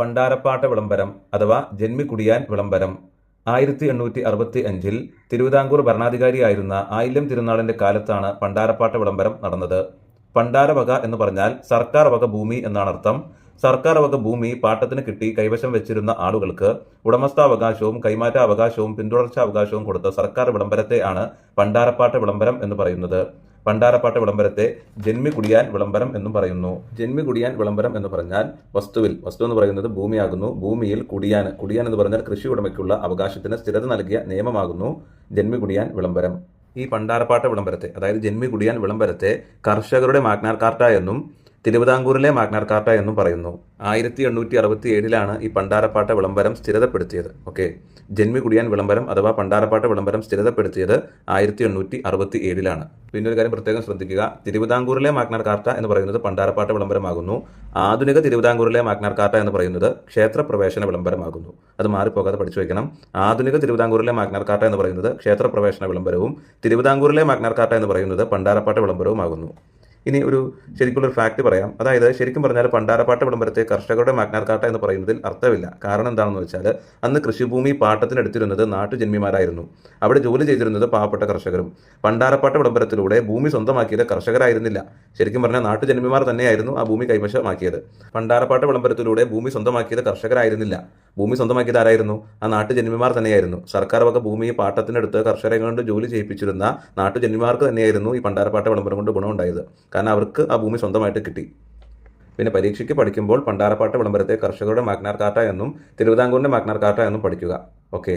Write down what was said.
പണ്ടാരപ്പാട്ട വിളംബരം അഥവാ ജന്മിക്കുടിയാൻ വിളംബരം. ആയിരത്തി എണ്ണൂറ്റി അറുപത്തി അഞ്ചിൽ തിരുവിതാംകൂർ ഭരണാധികാരിയായിരുന്ന ആയില്യം തിരുനാളിന്റെ കാലത്താണ് പണ്ടാരപ്പാട്ട വിളംബരം നടന്നത്. പണ്ടാരവക എന്ന് പറഞ്ഞാൽ സർക്കാർ വക ഭൂമി എന്നാണ് അർത്ഥം സർക്കാർ വക ഭൂമി പാട്ടത്തിന് കിട്ടി കൈവശം വെച്ചിരുന്ന ആളുകൾക്ക് ഉടമസ്ഥാവകാശവും കൈമാറ്റാവകാശവും പിന്തുടർച്ചാവകാശവും പിന്തുടർച്ചാ കൊടുത്ത സർക്കാർ വിളംബരത്തെ ആണ് പണ്ടാരപ്പാട്ട വിളംബരം എന്ന് പറയുന്നത്. പണ്ടാരപ്പാട്ട വിളംബരത്തെ ജന്മി കുടിയാൻ വിളംബരം എന്നും പറയുന്നു. ജന്മി കുടിയാൻ വിളംബരം എന്ന് പറഞ്ഞാൽ വസ്തുവിൽ. വസ്തു എന്ന് പറയുന്നത് ഭൂമിയാകുന്നു. ഭൂമിയിൽ കുടിയാൻ. കുടിയാൻ എന്ന് പറഞ്ഞാൽ കൃഷി ഉടമയ്ക്കുള്ള അവകാശത്തിന് സ്ഥിരത നൽകിയ നിയമമാകുന്നു. ജന്മി കുടിയാൻ വിളംബരം. ഈ പണ്ടാരപ്പാട്ട വിളംബരത്തെ അതായത് ജന്മി കുടിയാൻ വിളംബരത്തെ കർഷകരുടെ മാഗ്നാർ കാർട്ട എന്നും തിരുവിതാംകൂറിലെ മാഗ്നാർ കാർട്ട എന്നും പറയുന്നു. ആയിരത്തി എണ്ണൂറ്റി അറുപത്തി ഏഴിലാണ് ഈ പണ്ടാരപ്പാട്ട വിളംബരം സ്ഥിരതപ്പെടുത്തിയത്. ഓക്കെ. ജന്മി കുടിയാൻ വിളംബരം അഥവാ പണ്ടാരപ്പാട്ട വിളംബരം സ്ഥിരതപ്പെടുത്തിയത് ആയിരത്തി എണ്ണൂറ്റി അറുപത്തി ഏഴിലാണ് പിന്നെ ഒരു കാര്യം പ്രത്യേകം ശ്രദ്ധിക്കുക. തിരുവിതാംകൂറിലെ മാഗ്നാർ കാർട്ട എന്ന് പറയുന്നത് പണ്ടാരപ്പാട്ട വിളംബരമാകുന്നു. ആധുനിക തിരുവിതാംകൂറിലെ മാഗ്നാർ കാർട്ട എന്ന് പറയുന്നത് ക്ഷേത്രപ്രവേശന വിളംബരമാകുന്നു. അത് മാറിപ്പോകാതെ പഠിച്ചു വയ്ക്കണം. ആധുനിക തിരുവിതാംകൂറിലെ മാഗ്നാർ കാർട്ട എന്ന് പറയുന്നത് ക്ഷേത്രപ്രവേശന വിളംബരവും തിരുവിതാംകൂറിലെ മാഗ്നാർ കാർട്ട എന്ന് പറയുന്നത് പണ്ടാരപ്പാട്ട വിളംബരവുമാകുന്നു. ഇനി ഒരു ശരിക്കുള്ളൊരു ഫാക്ട് പറയാം. അതായത് ശരിക്കും പറഞ്ഞാൽ പണ്ടാരപ്പാട്ട വിളംബരത്തെ കർഷകരുടെ മാഗ്നാർക്കാട്ട എന്ന് പറയുന്നതിൽ അർത്ഥമില്ല. കാരണം എന്താണെന്ന് വെച്ചാൽ അന്ന് കൃഷിഭൂമി പാട്ടത്തിനെടുത്തിരുന്നത് നാട്ടുജന്മിമാരായിരുന്നു. അവിടെ ജോലി ചെയ്തിരുന്നത് പാവപ്പെട്ട കർഷകരും. പണ്ടാരപ്പാട്ട വിളംബരത്തിലൂടെ ഭൂമി സ്വന്തമാക്കിയത് കർഷകരായിരുന്നില്ല. ശരിക്കും പറഞ്ഞാൽ നാട്ടുജന്മിമാർ തന്നെയായിരുന്നു ആ ഭൂമി കൈവശമാക്കിയത്. പണ്ടാരപ്പാട്ട വിളംബരത്തിലൂടെ ഭൂമി സ്വന്തമാക്കിയത് കർഷകരായിരുന്നില്ല. ഭൂമി സ്വന്തമാക്കിയത് ആരായിരുന്നു? ആ നാട്ടുജന്മിമാർ തന്നെയായിരുന്നു. സർക്കാർ വക ഭൂമി പാട്ടത്തിനെടുത്ത് കർഷകരെ കൊണ്ട് ജോലി ചെയ്യിപ്പിച്ചിരുന്ന നാട്ടുജന്മിമാർക്ക് തന്നെയായിരുന്നു ഈ പണ്ടാരപ്പാട്ട വിളംബരം കൊണ്ട് ഗുണമുണ്ടായത്. കാരണം അവർക്ക് ആ ഭൂമി സ്വന്തമായിട്ട് കിട്ടി. പിന്നെ പരീക്ഷയ്ക്ക് പഠിക്കുമ്പോൾ പണ്ടാരപ്പാട്ട വിളംബരത്തെ കർഷകരുടെ മാഗ്നാർ കാർട്ട എന്നും തിരുവിതാംകൂറിന്റെ മാഗ്നാർ കാർട്ട എന്നും പഠിക്കുക. ഓക്കെ.